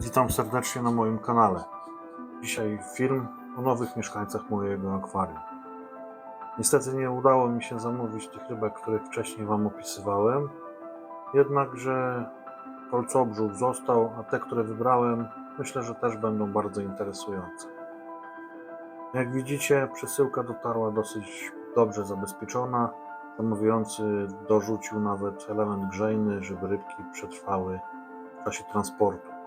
Witam serdecznie na moim kanale. Dzisiaj film o nowych mieszkańcach mojego akwarium. Niestety nie udało mi się zamówić tych rybek, których wcześniej Wam opisywałem. Jednakże kolcobrzuch został, a te, które wybrałem, myślę, że też będą bardzo interesujące. Jak widzicie, przesyłka dotarła dosyć dobrze zabezpieczona. Zamawiający dorzucił nawet element grzejny, żeby rybki przetrwały w czasie transportu.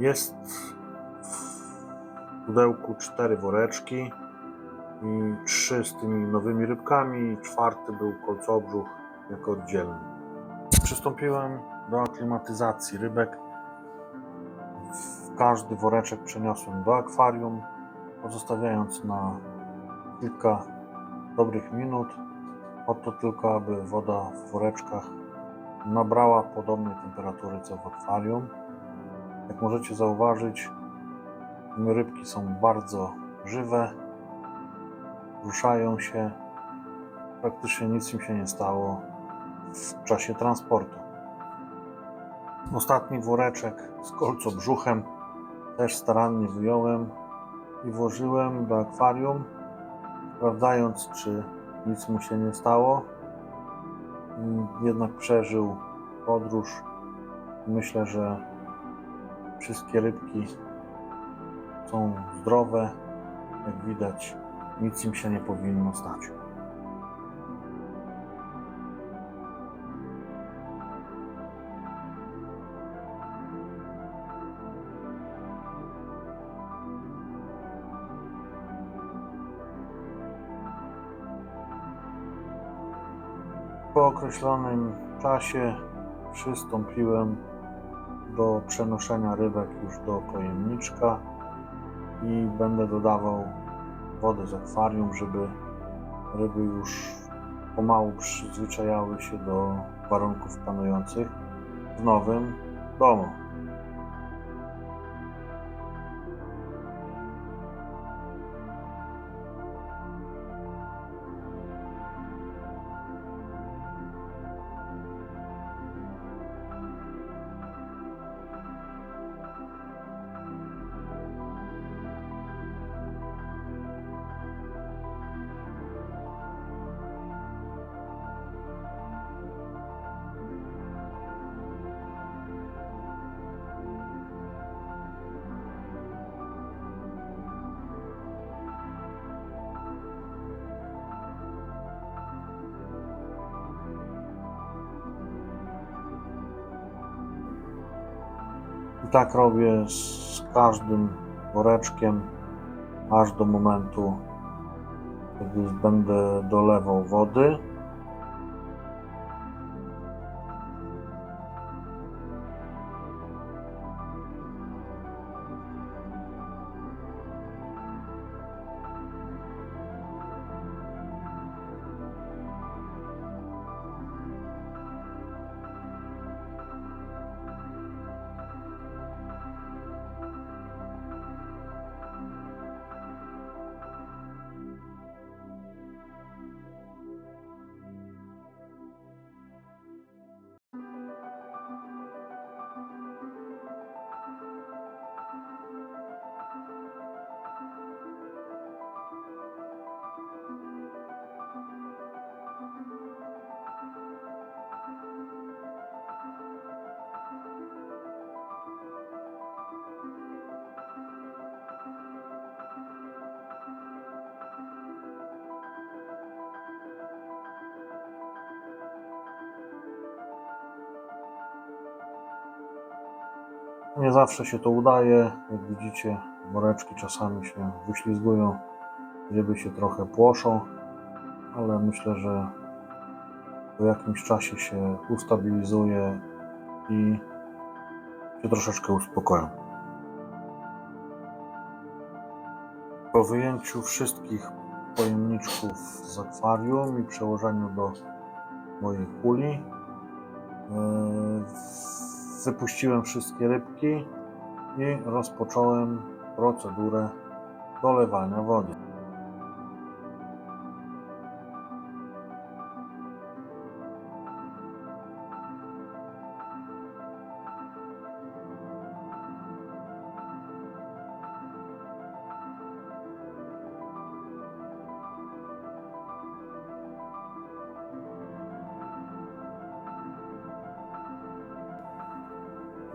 Jest w pudełku cztery woreczki i trzy z tymi nowymi rybkami, i czwarty był kolcobrzuch jako oddzielny. Przystąpiłem do aklimatyzacji rybek. Każdy woreczek przeniosłem do akwarium, pozostawiając na kilka dobrych minut. Oto tylko, aby woda w woreczkach nabrała podobnej temperatury co w akwarium. Jak możecie zauważyć, rybki są bardzo żywe, ruszają się. Praktycznie nic im się nie stało w czasie transportu. Ostatni woreczek z kolcobrzuchem też starannie wyjąłem i włożyłem do akwarium, sprawdzając, czy nic mu się nie stało. Jednak przeżył podróż. Myślę, że Wszystkie rybki są zdrowe. Jak widać, nic im się nie powinno stać. Po określonym czasie przystąpiłem do przenoszenia rybek już do pojemniczka i będę dodawał wodę z akwarium, żeby ryby już pomału przyzwyczajały się do warunków panujących w nowym domu. I tak robię z każdym woreczkiem, aż do momentu, kiedy będę dolewał wody. Nie zawsze się to udaje. Jak widzicie, woreczki czasami się wyślizgują, ryby się trochę płoszą, ale myślę, że po jakimś czasie się ustabilizuje i się troszeczkę uspokoją. Po wyjęciu wszystkich pojemniczków z akwarium i przełożeniu do mojej kuli, yy, wypuściłem wszystkie rybki i rozpocząłem procedurę dolewania wody.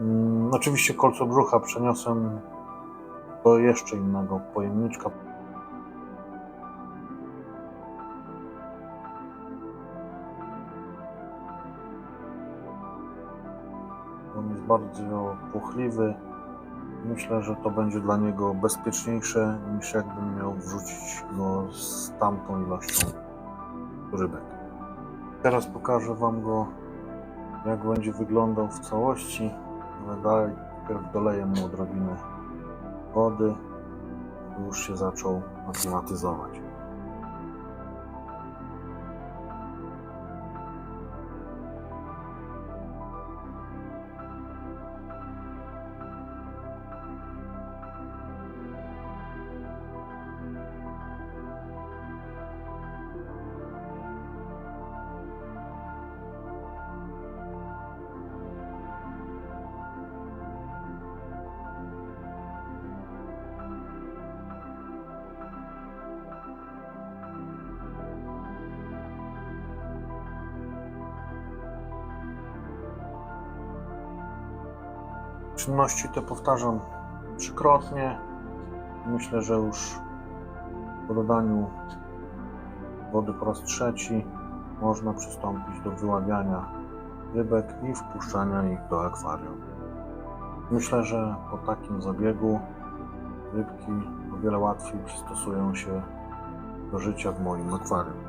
Mm, oczywiście kolco brzucha przeniosłem do jeszcze innego pojemniczka. On jest bardzo płochliwy. Myślę, że to będzie dla niego bezpieczniejsze niż jakbym miał wrzucić go z tamtą ilością rybek. Teraz pokażę Wam go, jak będzie wyglądał w całości. Najpierw doleję mu odrobinę wody, już się zaczął aklimatyzować. Czynności te powtarzam trzykrotnie. Myślę, że już po dodaniu wody po raz trzeci można przystąpić do wyławiania rybek i wpuszczania ich do akwarium. Myślę, że po takim zabiegu rybki o wiele łatwiej przystosują się do życia w moim akwarium.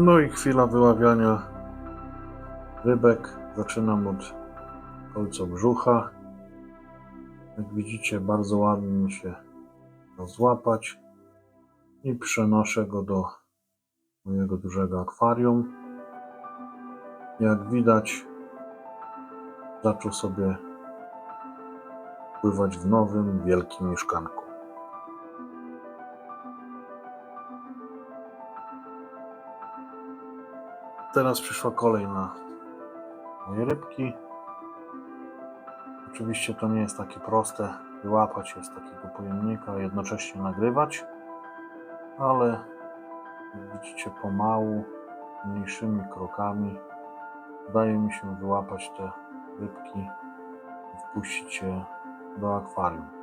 No i chwila wyławiania rybek. Zaczynam od kolca brzucha. Jak widzicie, bardzo ładnie mi się to złapać i przenoszę go do mojego dużego akwarium. Jak widać, zaczął sobie pływać w nowym, wielkim mieszkanku. Teraz przyszła kolej na moje rybki. Oczywiście to nie jest takie proste wyłapać je z takiego pojemnika, jednocześnie nagrywać, ale widzicie pomału, mniejszymi krokami udaje mi się wyłapać te rybki i wpuścić je do akwarium.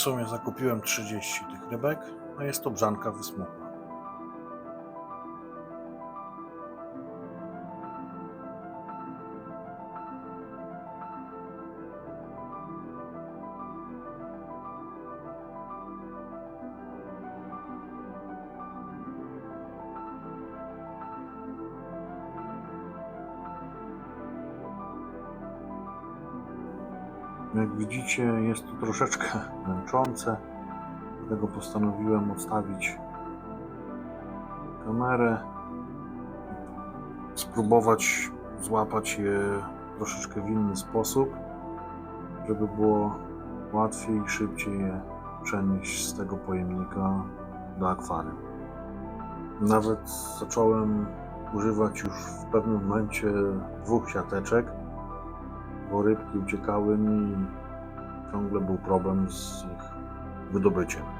Sumie zakupiłem 30 tych rybek, a jest to brzanka wysmukła. Jak widzicie, jest to troszeczkę męczące, dlatego postanowiłem odstawić kamerę, spróbować złapać je troszeczkę w inny sposób, żeby było łatwiej i szybciej je przenieść z tego pojemnika do akwarium. Nawet zacząłem używać już w pewnym momencie dwóch siateczek, bo rybki uciekały mi i ciągle był problem z ich wydobyciem.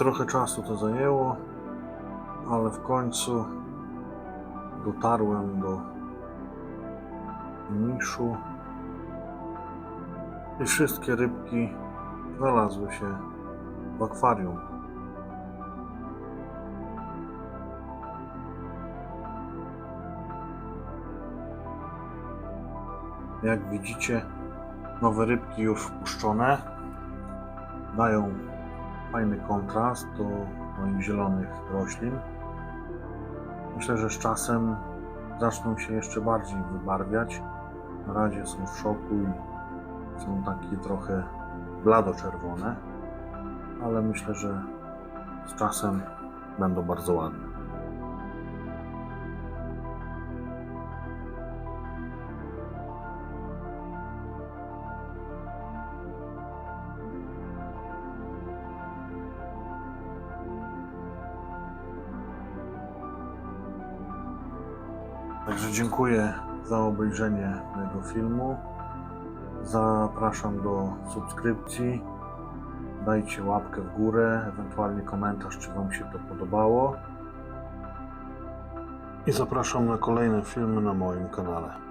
Trochę czasu to zajęło, ale w końcu dotarłem do finiszu i wszystkie rybki znalazły się w akwarium. Jak widzicie, nowe rybki już wpuszczone dają fajny kontrast do moich zielonych roślin. Myślę, że z czasem zaczną się jeszcze bardziej wybarwiać. Na razie są w szoku i są takie trochę blado-czerwone, ale myślę, że z czasem będą bardzo ładne. Także dziękuję za obejrzenie mojego filmu. Zapraszam do subskrypcji. Dajcie łapkę w górę, ewentualnie komentarz, czy Wam się to podobało. I zapraszam na kolejne filmy na moim kanale.